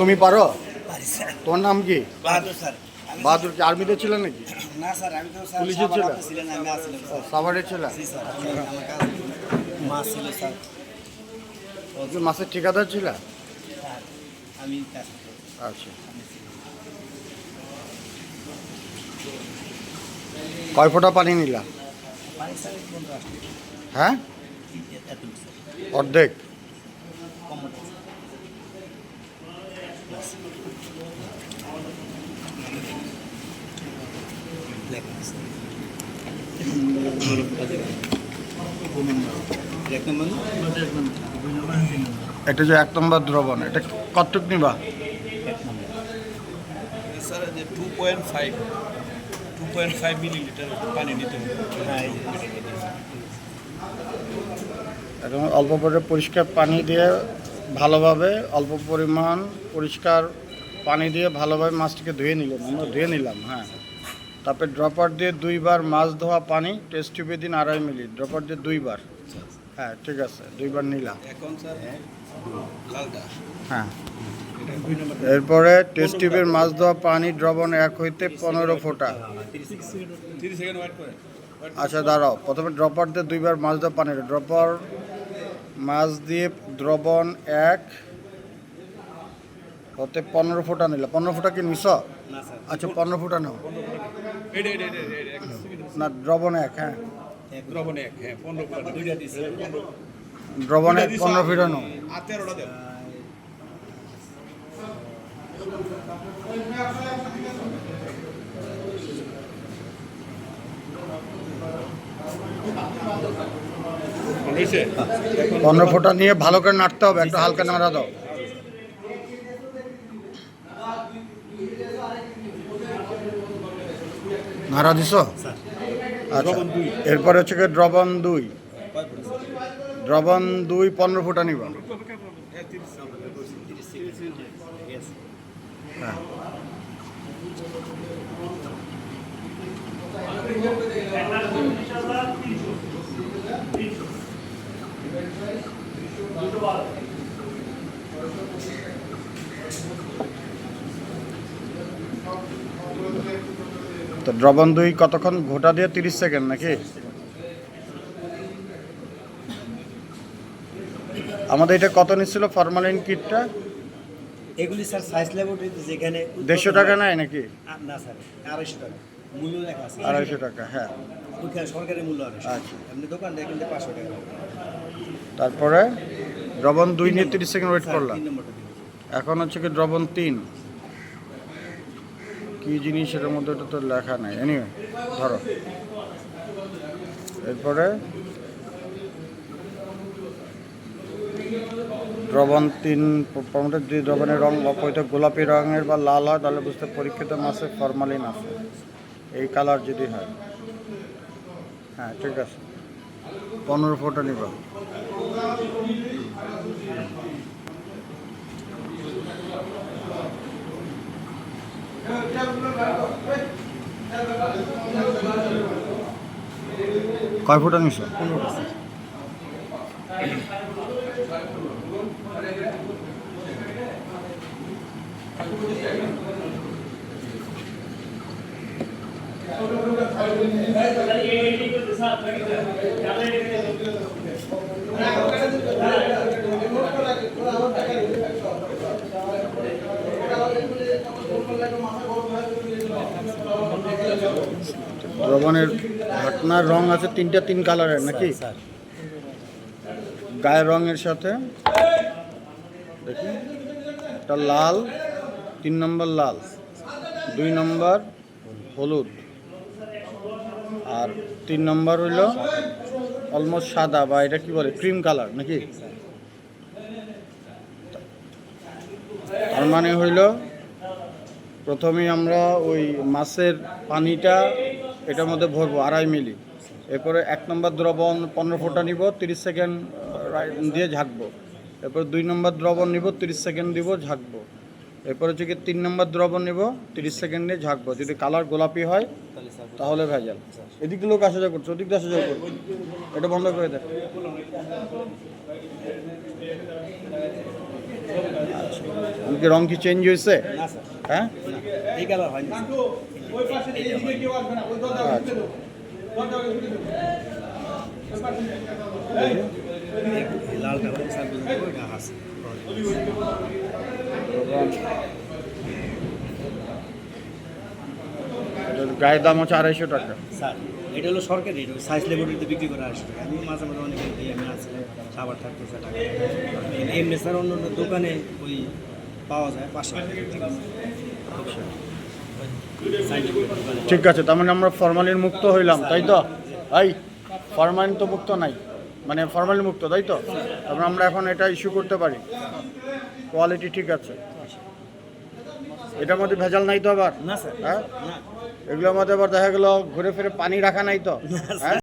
তুমি পারো? তোমার নাম কি? বাহাদুর স্যার। বাহাদুর কি আর্মিতে ছিল নাকি? পুলিশে ছিল? সাভারে ছিল মাসের ঠিকাদার ছিল। আচ্ছা। কয় ফোঁটা পানি নিলা? হ্যাঁ? অর্ধেক। এটা যে এক নম্বর দ্রবণ এটা কতটুক নিবা? স্যার যে two point five two point five millilitre পানি নিতে হবে। হ্যাঁ এখন অল্প করে পরিষ্কার পানি দিয়ে ভালোভাবে অল্প পরিমাণ পরিষ্কার পানি দিয়ে ভালোভাবে মাছটিকে ধুয়ে নিলাম। আমরা ধুয়ে নিলাম হ্যাঁ। তারপরে ড্রপার দিয়ে দুইবার মাছ ধোয়া পানি টেস্ট টিউবে দিন আড়াই মিলি ড্রপার দিয়ে দুইবার। হ্যাঁ ঠিক আছে দুইবার নিলাম। এখন স্যার হ্যাঁ। এরপরে টেস্ট টিউবের মাছ ধোয়া পানি দ্রবণ এক হইতে পনেরো ফোঁটা। আচ্ছা দাঁড়াও। প্রথমে ড্রপার দিয়ে দুইবার মাছ ধোয়া পানি ড্রপার মাছ দিয়ে দ্রবণ এক। ওতে পনেরো ফুটা নিলে। পনেরো ফুটা কি নিছ? আচ্ছা পনেরো ফুটা নাও। না দ্রবণ এক হ্যাঁ। দ্রবণ এক হ্যাঁ পনেরো ফুটা দুইটা পনেরো দ্রবণ এক পনেরো ফুটা নাও। আর তেরোটা দেব। পনেরো ফুটা নিয়ে ভালো করে নাড়তে হবে একটু হালকা নাড়া দাও। নাড়া দিছ? স্যার। আচ্ছা এরপরে হচ্ছে দ্রবণ দুই। দ্রবণ দুই পনেরো ফুটা নিবা। তিরিশ সেকেন্ড ঠিক আছে হ্যাঁ। তো দ্রবণ দুই কতক্ষণ? ঘোটা দিয়ে তিরিশ সেকেন্ড নাকি? আমাদের এটা কত নিচ্ছিল ফরমালিন কিটটা? এগুলি স্যার সাইজ ল্যাবরেটরিতে যেখানে দেড়শো টাকা নেয় নাকি? না স্যার আড়াইশো টাকা। মূল্য লেখা আছে। আড়াইশো টাকা হ্যাঁ। ওইখানে সরকারি মূল্য আচ্ছা। এমনি দোকান পাঁচশো টাকা। তারপরে দ্রবণ দুই নিয়ে তিরিশ সেকেন্ড ওয়েট করলাম। এখন হচ্ছে কি দ্রবণ তিন। কি জিনিস এটার মধ্যে ওটা তো লেখা নাই। এনিওয়ে ধরো। এরপরে দ্রবণ তিন প্রথমত যদি দ্রবণের রং অপরিত গোলাপি রঙের বা লাল হয় তাহলে বুঝতে পরীক্ষিত মাসে ফরমালিন আছে। এই কালার যদি হয়। হ্যাঁ ঠিক আছে। পনেরো ফোটা নিবা। কয় ফুটা নিছো? পনেরোটা স্যার ঘটনার রং আছে তিনটা তিন কালারের নাকি? স্যার। গায়ের রঙের সাথে দেখি একটা লাল তিন নম্বর লাল দুই নম্বর হলুদ। আর তিন নম্বর হইল অলমোস্ট সাদা বা এটা কি বলে ক্রিম কালার নাকি? তার মানে হইল প্রথমে আমরা ওই মাছের পানিটা এটার মধ্যে ভরবো আড়াই মিলি। এরপরে এক নম্বর দ্রবণ পনেরো ফোঁটা নিব, তিরিশ সেকেন্ড দিয়ে ঝাঁকবো। এরপর দুই নম্বর দ্রবণ নিব, তিরিশ সেকেন্ড দিব, ঝাঁকবো। এরপর হচ্ছে কি তিন নম্বর দ্রবণ নেব তিরিশ সেকেন্ডে ঝাঁকবো। যদি কালার গোলাপি হয় তাহলে ভেজাল। এদিক লোক আসা যাওয়া করছে ওদিক দিয়ে আসা যাওয়া করছে। এটা বন্ধ করে দেয় আচ্ছা। রং কি চেঞ্জ হয়েছে? হ্যাঁ। আচ্ছা। এটা গায়ের দাম হচ্ছে আড়াইশো টাকা। স্যার এটা হলো সরকারি এটা সাইজ ল্যাবরেটরিতে বিক্রি করা আসে আমি মাঝে মাঝে অনেক দিই আমি আছে খাবার থাকতে স্যার এমনি স্যার অন্য অন্য দোকানে ওই পাওয়া যায় পাঁচশো টাকা। ঠিক আছে ঠিক আছে তার মানে আমরা ফরমালিন মুক্ত হইলাম তাই তো? এই ফরমালিন তো মুক্ত নাই। মানে ফর্মালি মুক্ত তাই তো? তারপর আমরা এখন এটা ইস্যু করতে পারি। কোয়ালিটি ঠিক আছে। এটার মধ্যে ভেজাল নাই তো আবার? হ্যাঁ? এগুলোর মধ্যে আবার দেখা গেল ঘুরে ফিরে পানি রাখা নাই তো? হ্যাঁ?